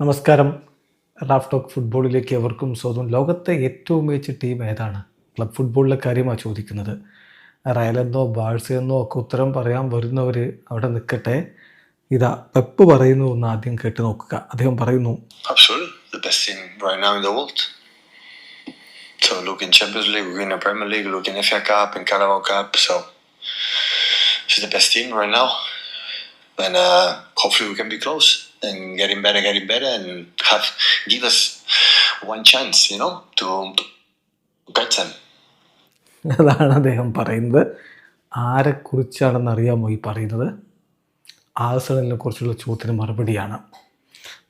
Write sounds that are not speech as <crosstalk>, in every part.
നമസ്കാരം. Raf talk ഫുട്ബോളിലേക്ക് എവർക്കും സ്വാഗതം. ലോകത്തെ ഏറ്റവും മികച്ച ടീം ഏതാണ്? ക്ലബ് ഫുട്ബോളിലെ കാര്യമാണ് ചോദിക്കുന്നത്. റയലെന്നോ ബാഴ്സയെന്നോ ഒക്കെ ഉത്തരം പറയാൻ വരുന്നവർ അവിടെ നിൽക്കട്ടെ. ഇതാ പെപ്പ് പറയുന്നു എന്ന് ആദ്യം കേട്ട് നോക്കുക. അദ്ദേഹം പറയുന്നു. So look in Champions League, look in the Premier League, look in FA Cup and Carabao Cup. So this is the best team right now. And uh, hopefully we can be close. And getting better, getting better, and have give us one chance, you know, to get them. <laughs> അതാണ് അദ്ദേഹം പറയുന്നത്. ആരെക്കുറിച്ചാണെന്ന് അറിയാമോ ഈ പറയുന്നത്? ആഴ്സണലിനെ കുറിച്ചുള്ള ചോദ്യത്തിന് മറുപടിയാണ്.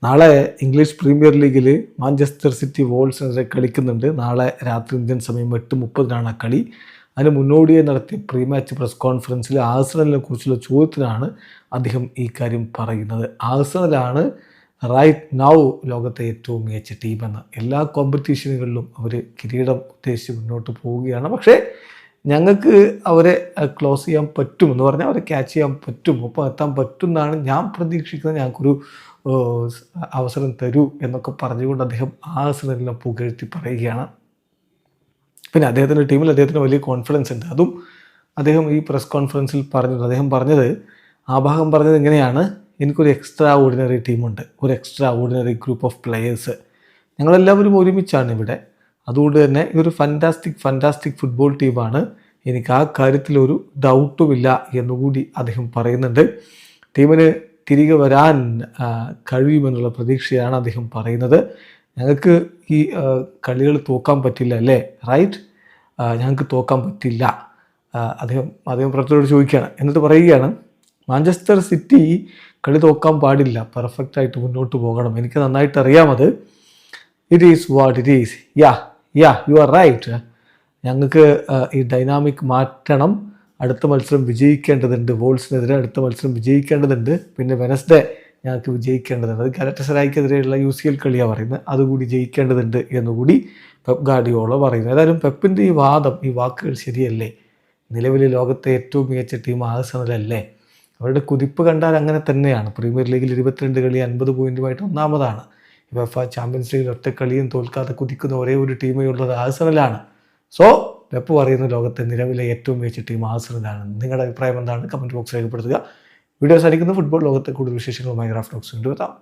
നാളെ ഇംഗ്ലീഷ് പ്രീമിയർ ലീഗിൽ മാഞ്ചസ്റ്റർ സിറ്റി വോൾസിനെതിരെ കളിക്കുന്നുണ്ട്. നാളെ രാത്രി ഇന്ത്യൻ സമയം എട്ട് മുപ്പതിനാണ് ആ കളി. അതിന് മുന്നോടിയായി നടത്തിയ പ്രീ മാച്ച് പ്രസ് കോൺഫറൻസിൽ ആഴ്സണലിനെ കുറിച്ചുള്ള ചോദ്യത്തിനാണ് അദ്ദേഹം ഈ കാര്യം പറയുന്നത്. ആഴ്സണലാണ് റൈറ്റ് നൗ ലോകത്തെ ഏറ്റവും മികച്ച ടീമെന്ന് എല്ലാ കോമ്പറ്റീഷനുകളിലും അവർ കിരീടം ഉദ്ദേശിച്ച് മുന്നോട്ട് പോവുകയാണ്. പക്ഷേ ഞങ്ങൾക്ക് അവരെ ക്ലോസ് ചെയ്യാൻ പറ്റും എന്ന് പറഞ്ഞാൽ അവരെ ക്യാച്ച് ചെയ്യാൻ പറ്റും ഒപ്പം എത്താൻ പറ്റും എന്നാണ് ഞാൻ പ്രതീക്ഷിക്കുന്നത്. ഞങ്ങൾക്കൊരു അവസരം തരൂ എന്നൊക്കെ പറഞ്ഞുകൊണ്ട് അദ്ദേഹം ആ ആഴ്സണലിനെ പുകഴ്ത്തി പറയുകയാണ്. പിന്നെ അദ്ദേഹത്തിന്റെ ടീമിൽ അദ്ദേഹത്തിന് വലിയ കോൺഫിഡൻസ് ഉണ്ട്. അതും അദ്ദേഹം ഈ പ്രസ് കോൺഫറൻസിൽ പറഞ്ഞു അദ്ദേഹം പറഞ്ഞത് ആ ഭാഗം പറഞ്ഞത് ഇങ്ങനെയാണ്. എനിക്കൊരു എക്സ്ട്രാ ഓർഡിനറി ടീമുണ്ട് ഒരു extraordinary group of players ഞങ്ങളെല്ലാവരും ഒരുമിച്ചാണ് ഇവിടെ. അതുകൊണ്ട് തന്നെ ഇതൊരു ഫന്റാസ്റ്റിക് ഫന്റാസ്റ്റിക് ഫുട്ബോൾ ടീമാണ് എനിക്ക് ആ കാര്യത്തിലൊരു ഡൗട്ടുമില്ല എന്നുകൂടി അദ്ദേഹം പറയുന്നുണ്ട്. ടീമിന് തിരികെ വരാൻ കഴിയുമെന്നുള്ള പ്രതീക്ഷയാണ് അദ്ദേഹം പറയുന്നത്. ഞങ്ങൾക്ക് ഈ കളികൾ തോക്കാൻ പറ്റില്ല അല്ലേ? റൈറ്റ് ഞങ്ങൾക്ക് തോക്കാൻ പറ്റില്ല. അദ്ദേഹം അദ്ദേഹം പ്രവർത്തകരോട് ചോദിക്കുകയാണ്. എന്നിട്ട് പറയുകയാണ് മാഞ്ചസ്റ്റർ സിറ്റി കളി തോക്കാൻ പാടില്ല. പെർഫെക്റ്റ് ആയിട്ട് മുന്നോട്ട് പോകണം. എനിക്ക് നന്നായിട്ട് അറിയാമത് it is what it is yeah yeah you are right ഞങ്ങൾക്ക് ഈ ഡൈനാമിക് മാറ്റണം. അടുത്ത മത്സരം വിജയിക്കേണ്ടതുണ്ട്. വോൾസിനെതിരെ അടുത്ത മത്സരം വിജയിക്കേണ്ടതുണ്ട്. പിന്നെ വെനസ്ഡേ ഞങ്ങൾക്ക് വിജയിക്കേണ്ടതുണ്ട്. അത് ഗലറ്റസറായിക്കെതിരെയുള്ള യു സി എൽ കളിയാണ് പറയുന്നത്. അതുകൂടി ജയിക്കേണ്ടതുണ്ട് എന്നുകൂടി പെപ്പ് ഗാഡിയോളോ പറയുന്നു. ഏതായാലും പെപ്പിന്റെ ഈ വാദം ഈ വാക്കുകൾ ശരിയല്ലേ? നിലവിലെ ലോകത്തെ ഏറ്റവും മികച്ച ടീം ആഴ്സണലല്ലേ? അവരുടെ കുതിപ്പ് കണ്ടാൽ അങ്ങനെ തന്നെയാണ്. പ്രീമിയർ ലീഗിൽ ഇരുപത്തിരണ്ട് കളി അൻപത് പോയിന്റുമായിട്ട് ഒന്നാമതാണ്. വെഫ ചാമ്പ്യൻസ് ലീഗിൽ ഒറ്റ കളിയും തോൽക്കാതെ കുതിക്കുന്ന ഒരേ ഒരു ടീമേ ഉള്ളത് ആഴ്സണലാണ്. സോ പെപ്പ് പറയുന്ന ലോകത്തെ നിലവിലെ ഏറ്റവും മികച്ച ടീം ആഴ്സണലാണ്. നിങ്ങളുടെ അഭിപ്രായം എന്താണ്? കമന്റ് ബോക്സ് രേഖപ്പെടുത്തുക. വീഡിയോസ് അടിക്കുന്ന ഫുട്ബോൾ ലോകത്തെ കൂടുതൽ വിശേഷങ്ങളുമായി ഗ്രാഫ് ടോക്സ് കൊണ്ടുവരാം